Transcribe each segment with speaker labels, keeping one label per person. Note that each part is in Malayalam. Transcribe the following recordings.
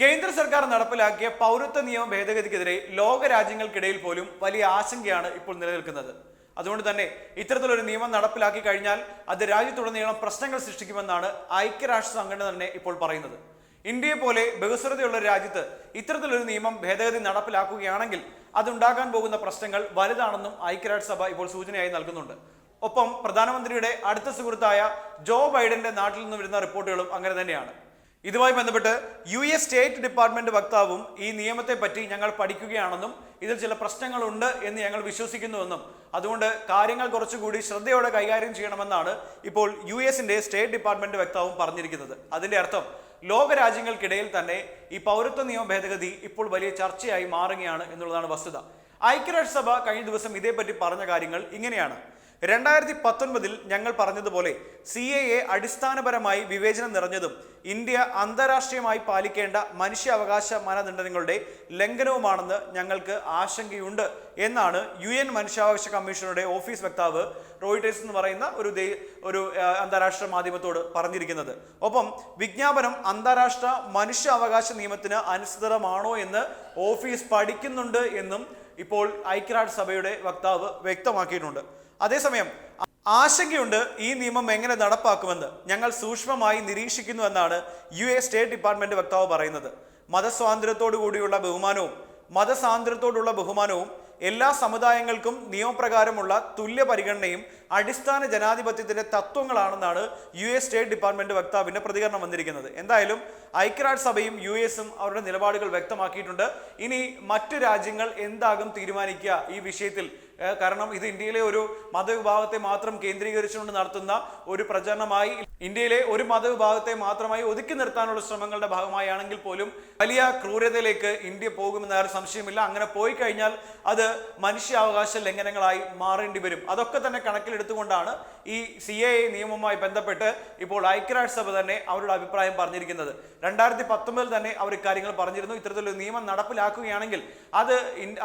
Speaker 1: കേന്ദ്ര സർക്കാർ നടപ്പിലാക്കിയ പൗരത്വ നിയമ ഭേദഗതിക്കെതിരെ ലോക രാജ്യങ്ങൾക്കിടയിൽ പോലും വലിയ ആശങ്കയാണ് ഇപ്പോൾ നിലനിൽക്കുന്നത്. അതുകൊണ്ട് തന്നെ ഇത്തരത്തിലൊരു നിയമം നടപ്പിലാക്കി കഴിഞ്ഞാൽ അത് രാജ്യത്തുടനീളം പ്രശ്നങ്ങൾ സൃഷ്ടിക്കുമെന്നാണ് ഐക്യരാഷ്ട്ര സംഘടന തന്നെ ഇപ്പോൾ പറയുന്നത്. ഇന്ത്യയെ പോലെ ബഹുസ്വരതയുള്ള രാജ്യത്ത് ഇത്തരത്തിലൊരു നിയമം ഭേദഗതി നടപ്പിലാക്കുകയാണെങ്കിൽ അതുണ്ടാകാൻ പോകുന്ന പ്രശ്നങ്ങൾ വലുതാണെന്നും ഐക്യരാഷ്ട്രസഭ ഇപ്പോൾ സൂചനയായി നൽകുന്നുണ്ട്. ഒപ്പം പ്രധാനമന്ത്രിയുടെ അടുത്ത സുഹൃത്തായ ജോ ബൈഡന്റെ നാട്ടിൽ നിന്ന് വരുന്ന റിപ്പോർട്ടുകളും അങ്ങനെ തന്നെയാണ്. ഇതുമായി ബന്ധപ്പെട്ട് യു എസ് സ്റ്റേറ്റ് ഡിപ്പാർട്ട്മെന്റ് വക്താവും ഈ നിയമത്തെ പറ്റി ഞങ്ങൾ പഠിക്കുകയാണെന്നും ഇതിൽ ചില പ്രശ്നങ്ങളുണ്ട് എന്ന് ഞങ്ങൾ വിശ്വസിക്കുന്നുവെന്നും. അതുകൊണ്ട് കാര്യങ്ങൾ കുറച്ചുകൂടി ശ്രദ്ധയോടെ കൈകാര്യം ചെയ്യണമെന്നാണ് ഇപ്പോൾ യു എസിന്റെ സ്റ്റേറ്റ് ഡിപ്പാർട്ട്മെന്റ് വക്താവും പറഞ്ഞിരിക്കുന്നത്. അതിന്റെ അർത്ഥം ലോകരാജ്യങ്ങൾക്കിടയിൽ തന്നെ ഈ പൗരത്വ നിയമ ഭേദഗതി ഇപ്പോൾ വലിയ ചർച്ചയായി മാറുകയാണ് എന്നുള്ളതാണ് വസ്തുത. ഐക്യരാഷ്ട്രസഭ കഴിഞ്ഞ ദിവസം ഇതേപ്പറ്റി പറഞ്ഞ കാര്യങ്ങൾ ഇങ്ങനെയാണ്. രണ്ടായിരത്തി പത്തൊൻപതിൽ ഞങ്ങൾ പറഞ്ഞതുപോലെ സി എ എ അടിസ്ഥാനപരമായി വിവേചനം നിറഞ്ഞതും ഇന്ത്യ അന്താരാഷ്ട്രീയമായി പാലിക്കേണ്ട മനുഷ്യാവകാശ മാനദണ്ഡങ്ങളുടെ ലംഘനവുമാണെന്ന് ഞങ്ങൾക്ക് ആശങ്കയുണ്ട് എന്നാണ് യു എൻ മനുഷ്യാവകാശ കമ്മീഷനുടെ ഓഫീസ് വക്താവ് റോയിട്ടേഴ്സ് എന്ന് പറയുന്ന ഒരു ഒരു അന്താരാഷ്ട്ര മാധ്യമത്തോട് പറഞ്ഞിരിക്കുന്നത്. ഒപ്പം വിജ്ഞാപനം അന്താരാഷ്ട്ര മനുഷ്യാവകാശ നിയമത്തിന് അനുസൃതമാണോ എന്ന് ഓഫീസ് പഠിക്കുന്നുണ്ട് എന്നും ഇപ്പോൾ ഐക്യരാഷ്ട്രസഭയുടെ വക്താവ് വ്യക്തമാക്കിയിട്ടുണ്ട്. അതേസമയം ആശങ്കയുണ്ട് ഈ നിയമം എങ്ങനെ നടപ്പാക്കുമെന്ന് ഞങ്ങൾ സൂക്ഷ്മമായി നിരീക്ഷിക്കുന്നുവെന്നാണ് യു എ സ്റ്റേറ്റ് ഡിപ്പാർട്ട്മെന്റ് വക്താവ് പറയുന്നത്. മതസ്വാതന്ത്ര്യത്തോടു കൂടിയുള്ള ബഹുമാനവും മതസ്വാതന്ത്ര്യത്തോടുള്ള ബഹുമാനവും എല്ലാ സമുദായങ്ങൾക്കും നിയമപ്രകാരമുള്ള തുല്യ പരിഗണനയും അടിസ്ഥാന ജനാധിപത്യത്തിന്റെ തത്വങ്ങളാണെന്നാണ് യു എസ് സ്റ്റേറ്റ് ഡിപ്പാർട്ട്മെന്റ് വക്താവിന്റെ പ്രതികരണം വന്നിരിക്കുന്നത്. എന്തായാലും ഐക്യരാഷ്ട്രസഭയും യു എസും അവരുടെ നിലപാടുകൾ വ്യക്തമാക്കിയിട്ടുണ്ട്. ഇനി മറ്റു രാജ്യങ്ങൾ എന്താകും തീരുമാനിക്കുക ഈ വിഷയത്തിൽ കാരണം ഇത് ഇന്ത്യയിലെ ഒരു മതവിഭാഗത്തെ മാത്രം കേന്ദ്രീകരിച്ചുകൊണ്ട് നടത്തുന്ന ഒരു പ്രചരണമായി ഇന്ത്യയിലെ ഒരു മതവിഭാഗത്തെ മാത്രമായി ഒതുക്കി നിർത്താനുള്ള ശ്രമങ്ങളുടെ ഭാഗമായാണെങ്കിൽ പോലും വലിയ ക്രൂരതയിലേക്ക് ഇന്ത്യ പോകുമെന്ന് ആരും സംശയമില്ല. അങ്ങനെ പോയി കഴിഞ്ഞാൽ അത് മനുഷ്യാവകാശ ലംഘനങ്ങളായി മാറേണ്ടി വരും. അതൊക്കെ തന്നെ കണക്കിലെടുത്തുകൊണ്ടാണ് ഈ സി എ നിയമവുമായി ബന്ധപ്പെട്ട് ഇപ്പോൾ ഐക്യരാഷ്ട്രസഭ തന്നെ അവരുടെ അഭിപ്രായം പറഞ്ഞിരിക്കുന്നത്. രണ്ടായിരത്തി പത്തൊമ്പതിൽ തന്നെ അവർ ഇക്കാര്യങ്ങൾ പറഞ്ഞിരുന്നു. ഇത്തരത്തിലൊരു നിയമം നടപ്പിലാക്കുകയാണെങ്കിൽ അത്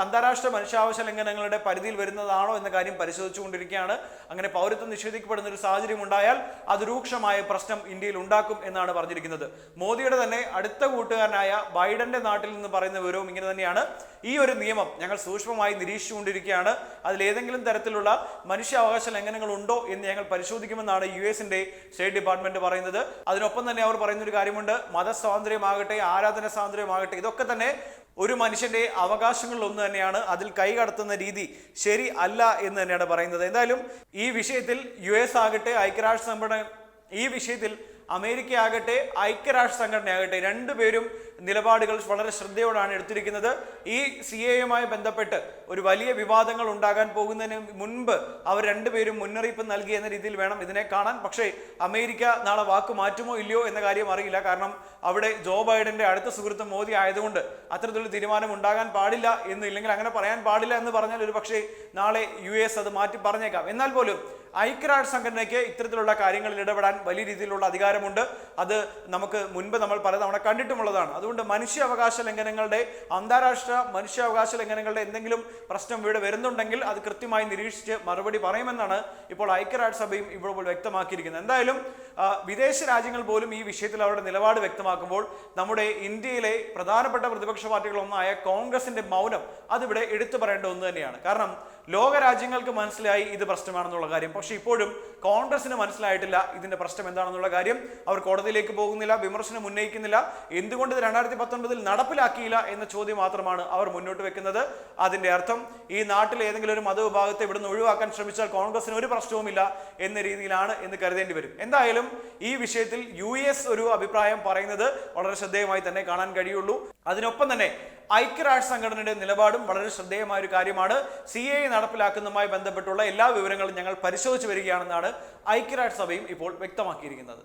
Speaker 1: അന്താരാഷ്ട്ര മനുഷ്യാവകാശ ലംഘനങ്ങളുടെ പരിധിയിൽ വരുന്നതാണോ എന്ന കാര്യം പരിശോധിച്ചുകൊണ്ടിരിക്കുകയാണ്. അങ്ങനെ പൗരത്വം നിഷേധിക്കപ്പെടുന്ന ഒരു സാഹചര്യം ഉണ്ടായാൽ അത് രൂക്ഷമായ പ്രശ്നം ഇന്ത്യയിൽ ഉണ്ടാക്കും എന്നാണ് പറഞ്ഞിരിക്കുന്നത്. മോദിയുടെ തന്നെ അടുത്ത കൂട്ടുകാരനായ ബൈഡന്റെ നാട്ടിൽ നിന്ന് പറയുന്ന വിവരവും ഇങ്ങനെ തന്നെയാണ്. ഈ ഒരു നിയമം ഞങ്ങൾ സൂക്ഷ്മമായി നിരീക്ഷിച്ചുകൊണ്ടിരിക്കുകയാണ്. അതിൽ ഏതെങ്കിലും തരത്തിലുള്ള മനുഷ്യാവകാശ ലംഘനങ്ങൾ ഉണ്ടോ എന്ന് ഞങ്ങൾ പരിശോധിക്കുമെന്നാണ് യു എസിന്റെ സ്റ്റേറ്റ് ഡിപ്പാർട്ട്മെന്റ് പറയുന്നത്. അതിനൊപ്പം തന്നെ അവർ പറയുന്ന ഒരു കാര്യമുണ്ട്. മതസ്വാതന്ത്ര്യമാകട്ടെ ആരാധന സ്വാതന്ത്ര്യമാകട്ടെ ഇതൊക്കെ തന്നെ ഒരു മനുഷ്യന്റെ അവകാശങ്ങളിൽ ഒന്ന് തന്നെയാണ്. അതിൽ കൈകടത്തുന്ന രീതി ശരി അല്ല എന്ന് തന്നെയാണ് പറയുന്നത്. എന്തായാലും ഈ വിഷയത്തിൽ യു എസ് ആകട്ടെ ഐക്യരാഷ്ട്ര സംഘടന ഈ വിഷയത്തിൽ അമേരിക്ക ആകട്ടെ ഐക്യരാഷ്ട്ര സംഘടനയാകട്ടെ രണ്ടുപേരും നിലപാടുകൾ വളരെ ശ്രദ്ധയോടാണ് എടുത്തിരിക്കുന്നത്. ഈ സി എയുമായി ബന്ധപ്പെട്ട് ഒരു വലിയ വിവാദങ്ങൾ ഉണ്ടാകാൻ പോകുന്നതിന് മുൻപ് അവർ രണ്ടുപേരും മുന്നറിയിപ്പ് നൽകി എന്ന രീതിയിൽ വേണം ഇതിനെ കാണാൻ. പക്ഷേ അമേരിക്ക നാളെ വാക്ക് മാറ്റുമോ ഇല്ലയോ എന്ന കാര്യം അറിയില്ല. കാരണം അവിടെ ജോ ബൈഡന്റെ അടുത്ത സുഹൃത്ത് മോദി ആയതുകൊണ്ട് അത്തരത്തിലൊരു തീരുമാനം ഉണ്ടാകാൻ പാടില്ല എന്ന് ഇല്ലെങ്കിൽ അങ്ങനെ പറയാൻ പാടില്ല എന്ന് പറഞ്ഞാൽ ഒരു പക്ഷേ നാളെ യു എസ് അത് മാറ്റി പറഞ്ഞേക്കാം. എന്നാൽ പോലും ഐക്യരാഷ്ട്ര സംഘടനയ്ക്ക് ഇത്തരത്തിലുള്ള കാര്യങ്ങളിൽ ഇടപെടാൻ വലിയ രീതിയിലുള്ള അധികാരമുണ്ട്. അത് നമുക്ക് മുൻപ് നമ്മൾ പലതവണ കണ്ടിട്ടുമുള്ളതാണ്. അതുകൊണ്ട് മനുഷ്യാവകാശ ലംഘനങ്ങളുടെ അന്താരാഷ്ട്ര മനുഷ്യാവകാശ ലംഘനങ്ങളുടെ എന്തെങ്കിലും പ്രശ്നം ഇവിടെ വരുന്നുണ്ടെങ്കിൽ അത് കൃത്യമായി നിരീക്ഷിച്ച് മറുപടി പറയുമെന്നാണ് ഇപ്പോൾ ഐക്യരാഷ്ട്രസഭയും ഇപ്പോൾ വ്യക്തമാക്കിയിരിക്കുന്നത്. എന്തായാലും വിദേശ രാജ്യങ്ങൾ പോലും ഈ വിഷയത്തിൽ അവരുടെ നിലപാട് വ്യക്തമാക്കുമ്പോൾ നമ്മുടെ ഇന്ത്യയിലെ പ്രധാനപ്പെട്ട പ്രതിപക്ഷ പാർട്ടികളൊന്നായ കോൺഗ്രസിന്റെ മൗനം അതിവിടെ എടുത്തു പറയേണ്ട ഒന്ന് തന്നെയാണ്. കാരണം ലോകരാജ്യങ്ങൾക്ക് മനസ്സിലായി ഇത് പ്രശ്നമാണെന്നുള്ള കാര്യം. പക്ഷെ ഇപ്പോഴും കോൺഗ്രസിന് മനസ്സിലായിട്ടില്ല ഇതിന്റെ പ്രശ്നം എന്താണെന്നുള്ള കാര്യം. അവർ കോടതിയിലേക്ക് പോകുന്നില്ല വിമർശനം ഉന്നയിക്കുന്നില്ല. എന്തുകൊണ്ട് ഇത് രണ്ടായിരത്തി പത്തൊൻപതിൽ നടപ്പിലാക്കിയില്ല എന്ന ചോദ്യം മാത്രമാണ് അവർ മുന്നോട്ട് വെക്കുന്നത്. അതിന്റെ അർത്ഥം ഈ നാട്ടിൽ ഏതെങ്കിലും ഒരു മതവിഭാഗത്തെ ഇവിടുന്ന് ഒഴിവാക്കാൻ ശ്രമിച്ചാൽ കോൺഗ്രസിന് ഒരു പ്രശ്നവുമില്ല എന്ന രീതിയിലാണ് എന്ന് കരുതേണ്ടി വരും. എന്തായാലും ഈ വിഷയത്തിൽ യു ഒരു അഭിപ്രായം പറയുന്നത് വളരെ ശ്രദ്ധേയമായി തന്നെ കാണാൻ കഴിയുള്ളൂ. അതിനൊപ്പം തന്നെ ഐക്യരാഷ്ട്ര സംഘടനയുടെ നിലപാടും വളരെ ശ്രദ്ധേയമായ ഒരു കാര്യമാണ്. സി എ നടപ്പിലാക്കുന്നതുമായി ബന്ധപ്പെട്ടുള്ള എല്ലാ വിവരങ്ങളും ഞങ്ങൾ പരിശോധിച്ചു വരികയാണെന്നാണ് ഐക്യരാഷ്ട്രസഭയും ഇപ്പോൾ വ്യക്തമാക്കിയിരിക്കുന്നത്.